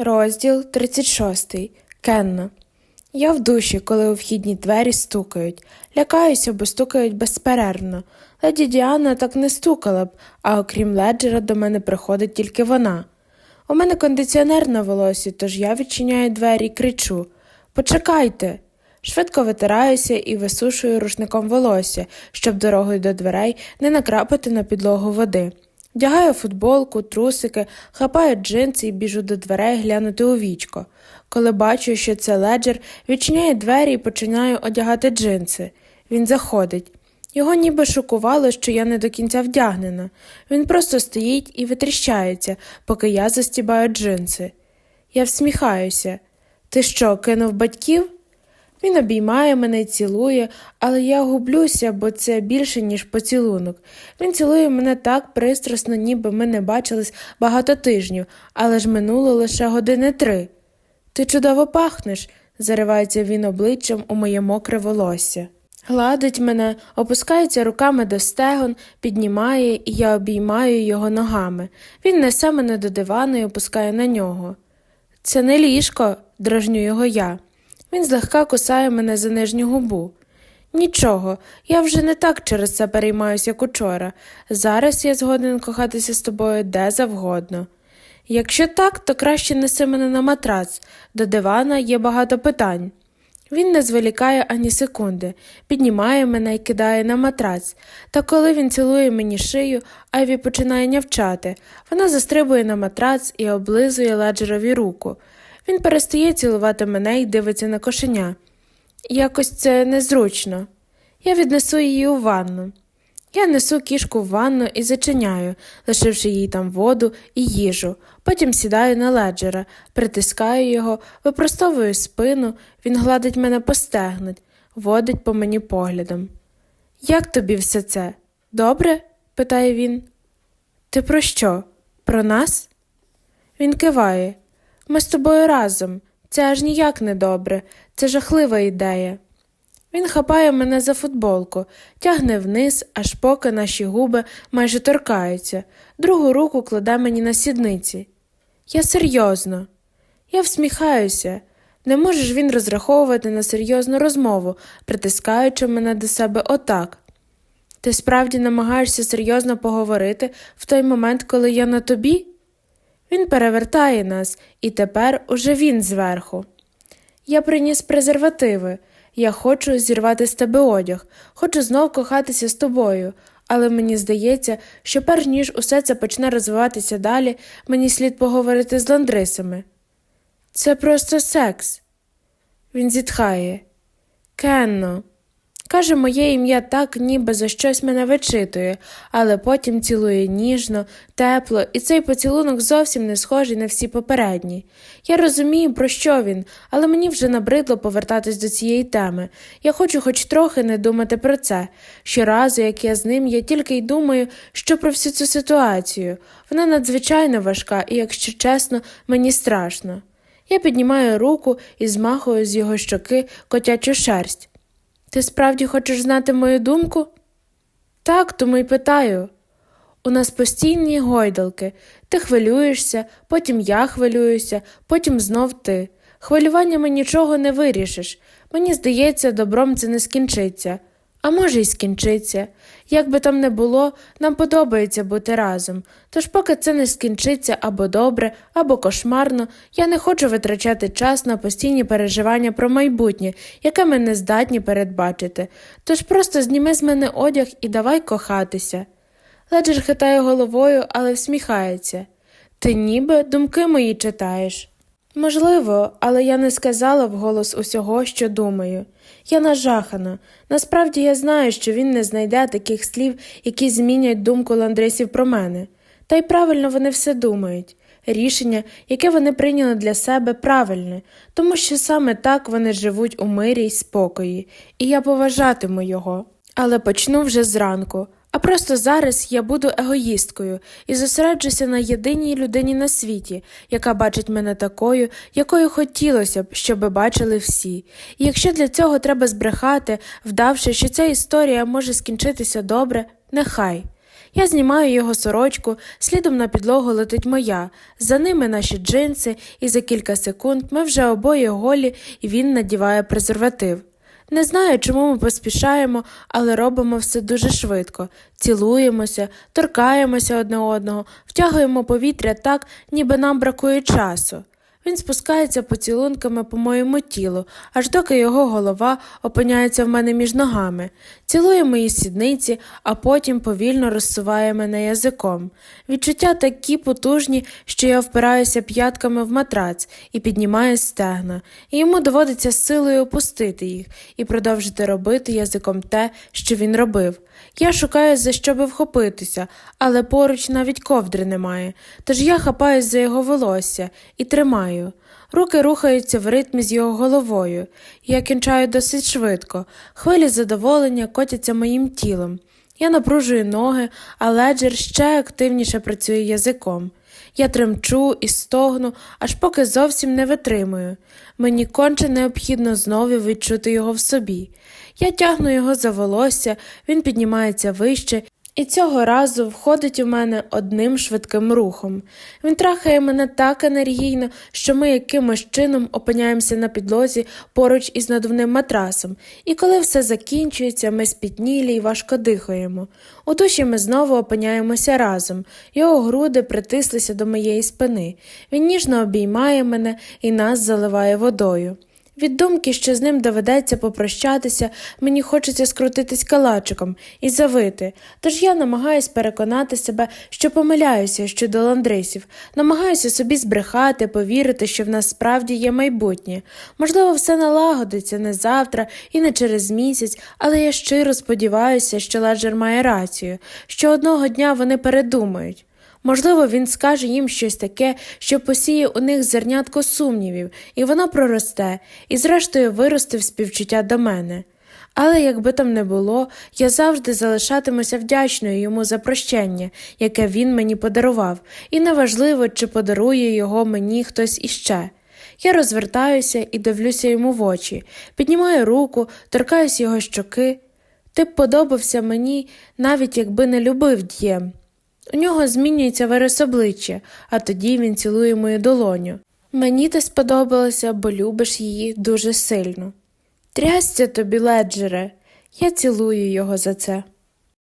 Розділ 36. Кенна. Я в душі, коли у вхідні двері стукають. Лякаюся, бо стукають безперервно. Леді Діана так не стукала б, а окрім леджера до мене приходить тільки вона. У мене кондиціонер на волосі, тож я відчиняю двері і кричу Почекайте. Швидко витираюся і висушую рушником волосся, щоб дорогою до дверей не накрапати на підлогу води. Вдягаю футболку, трусики, хапаю джинси і біжу до дверей глянути у вічко. Коли бачу, що це леджер, відчиняю двері і починаю одягати джинси. Він заходить. Його ніби шокувало, що я не до кінця вдягнена. Він просто стоїть і витріщається, поки я застібаю джинси. Я всміхаюся. Ти що, кинув батьків? Він обіймає мене цілує, але я гублюся, бо це більше, ніж поцілунок. Він цілує мене так пристрасно, ніби ми не бачились багато тижнів, але ж минуло лише години три. Ти чудово пахнеш, заривається він обличчям у моє мокре волосся. Гладить мене, опускається руками до стегон, піднімає, і я обіймаю його ногами. Він несе мене до дивану і опускає на нього. Це не ліжко, дражню його я. Він злегка кусає мене за нижню губу. Нічого, я вже не так через це переймаюся, як учора. Зараз я згоден кохатися з тобою де завгодно. Якщо так, то краще неси мене на матрац. До дивана є багато питань. Він не зволікає ані секунди, піднімає мене і кидає на матрац. Та коли він цілує мені шию, Айві починає нявчати. Вона застрибує на матрац і облизує леджерові руку. Він перестає цілувати мене і дивиться на кошеня. Якось це незручно. Я віднесу її у ванну. Я несу кішку в ванну і зачиняю, лишивши їй там воду і їжу. Потім сідаю на леджера, притискаю його, випростовую спину, він гладить мене по стегнуть, водить по мені поглядом. Як тобі все це? Добре? питає він. Ти про що? Про нас? Він киває. Ми з тобою разом. Це аж ніяк не добре, це жахлива ідея. Він хапає мене за футболку, тягне вниз, аж поки наші губи майже торкаються, другу руку кладе мені на сідниці. Я серйозно. Я всміхаюся. Не може ж він розраховувати на серйозну розмову, притискаючи мене до себе отак. Ти справді намагаєшся серйозно поговорити в той момент, коли я на тобі? Він перевертає нас, і тепер уже він зверху. Я приніс презервативи. Я хочу зірвати з тебе одяг, хочу знов кохатися з тобою, але мені здається, що перш ніж усе це почне розвиватися далі, мені слід поговорити з ландрисами. Це просто секс. Він зітхає. Кенно. Каже моє ім'я так, ніби за щось мене вичитує, але потім цілує ніжно, тепло, і цей поцілунок зовсім не схожий на всі попередні. Я розумію, про що він, але мені вже набридло повертатись до цієї теми. Я хочу хоч трохи не думати про це. Щоразу, як я з ним, я тільки й думаю, що про всю цю ситуацію. Вона надзвичайно важка, і, якщо чесно, мені страшно. Я піднімаю руку і змахую з його щоки котячу шерсть. Ти справді хочеш знати мою думку? Так, тому й питаю. У нас постійні гойдалки. Ти хвилюєшся, потім я хвилююся, потім знов ти. Хвилюваннями нічого не вирішиш. Мені здається, добром це не скінчиться. А може, й скінчиться. Як би там не було, нам подобається бути разом. Тож, поки це не скінчиться або добре, або кошмарно, я не хочу витрачати час на постійні переживання про майбутнє, яке ми не здатні передбачити. Тож просто зніми з мене одяг і давай кохатися. Леджер хитає головою, але всміхається. Ти ніби думки мої читаєш. Можливо, але я не сказала вголос усього, що думаю. Я нажахана. Насправді я знаю, що він не знайде таких слів, які змінять думку ландрисів про мене. Та й правильно вони все думають. Рішення, яке вони прийняли для себе, правильне, тому що саме так вони живуть у мирі й спокої, і я поважатиму його. Але почну вже зранку. А просто зараз я буду егоїсткою і зосереджуся на єдиній людині на світі, яка бачить мене такою, якою хотілося б, щоби бачили всі. І якщо для цього треба збрехати, вдавши, що ця історія може скінчитися добре, нехай. Я знімаю його сорочку, слідом на підлогу летить моя, за ними наші джинси, і за кілька секунд ми вже обоє голі, і він надіває презерватив. Не знаю, чому ми поспішаємо, але робимо все дуже швидко. Цілуємося, торкаємося одне одного, втягуємо повітря так, ніби нам бракує часу. Він спускається поцілунками по моєму тілу, аж доки його голова опиняється в мене між ногами, цілує мої сідниці, а потім повільно розсуває мене язиком. Відчуття такі потужні, що я впираюся п'ятками в матрац і піднімаю стегна, і йому доводиться силою опустити їх і продовжити робити язиком те, що він робив. Я шукаю за що би вхопитися, але поруч навіть ковдри немає, тож я хапаюсь за його волосся і тримаю. Руки рухаються в ритмі з його головою. Я кінчаю досить швидко. Хвилі задоволення котяться моїм тілом. Я напружую ноги, а леджер ще активніше працює язиком. Я тремчу і стогну, аж поки зовсім не витримую. Мені конче необхідно знову відчути його в собі. Я тягну його за волосся, він піднімається вище, і цього разу входить у мене одним швидким рухом. Він трахає мене так енергійно, що ми якимось чином опиняємося на підлозі поруч із надувним матрасом, і коли все закінчується, ми спітнілі й важко дихаємо. У душі ми знову опиняємося разом, його груди притислися до моєї спини. Він ніжно обіймає мене і нас заливає водою. Від думки, що з ним доведеться попрощатися, мені хочеться скрутитись калачиком і завити, тож я намагаюся переконати себе, що помиляюся щодо ландрисів, намагаюся собі збрехати, повірити, що в нас справді є майбутнє. Можливо, все налагодиться не завтра і не через місяць, але я щиро сподіваюся, що Ладжер має рацію, що одного дня вони передумають. Можливо, він скаже їм щось таке, що посіє у них зернятко сумнівів, і воно проросте, і зрештою виросте в співчуття до мене. Але якби там не було, я завжди залишатимуся вдячною йому за прощення, яке він мені подарував, і неважливо, чи подарує його мені хтось іще. Я розвертаюся і дивлюся йому в очі, піднімаю руку, торкаюсь його щоки. Ти б подобався мені, навіть якби не любив дієм. У нього змінюється вираз обличчя, а тоді він цілує мою долоню. Мені ти сподобалося, бо любиш її дуже сильно. Трясся тобі, леджере, я цілую його за це.